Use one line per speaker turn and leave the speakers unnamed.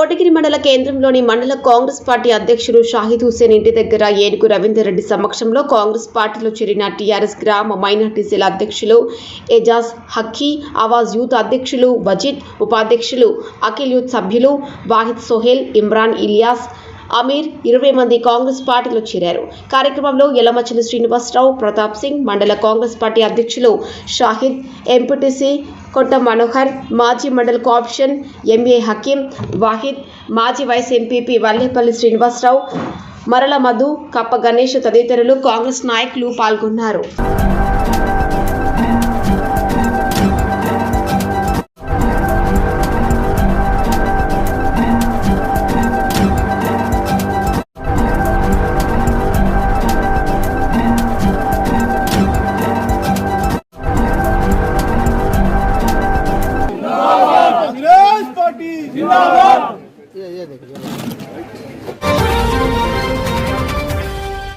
కోటగిరి మండల కేంద్రంలోని మండల కాంగ్రెస్ పార్టీ అధ్యక్షుడు షాహిద్ హుసేన్ ఇంటి దగ్గర ఏనుగు రవీందర్ రెడ్డి సమక్షంలో కాంగ్రెస్ పార్టీలో చేరిన టీఆర్ఎస్ గ్రామ మైనార్టీ అధ్యక్షులు ఎజాజ్ హక్కీ ఆవాజ్ యూత్ అధ్యక్షులు వజీద్ ఉపాధ్యక్షులు అఖిల్ యూత్ సభ్యులు వాహిద్ సోహెల్ ఇమ్రాన్ ఇలియాస్ అమీర్ ఇరవై మంది కాంగ్రెస్ పార్టీలో చేరారు. కార్యక్రమంలో యలమచల శ్రీనివాసరావు ప్రతాప్ సింగ్ మండల కాంగ్రెస్ పార్టీ అధ్యక్షులు షాహిద్ ఎంపీటీసీ కొట్ట మనోహర్ మాజీ మండల్ కోఆప్షన్ ఎంఏ హకీం వాహిద్ మాజీ వైస్ ఎంపీపీ వల్లేపల్లి శ్రీనివాసరావు మరల మధు కప్ప గణేష్ తదితరులు కాంగ్రెస్ నాయకులు పాల్గొన్నారు.
ਪਾਰਟੀ ਜਿੰਦਾਬਾਦ। ਇਹ ਇਹ ਦੇਖ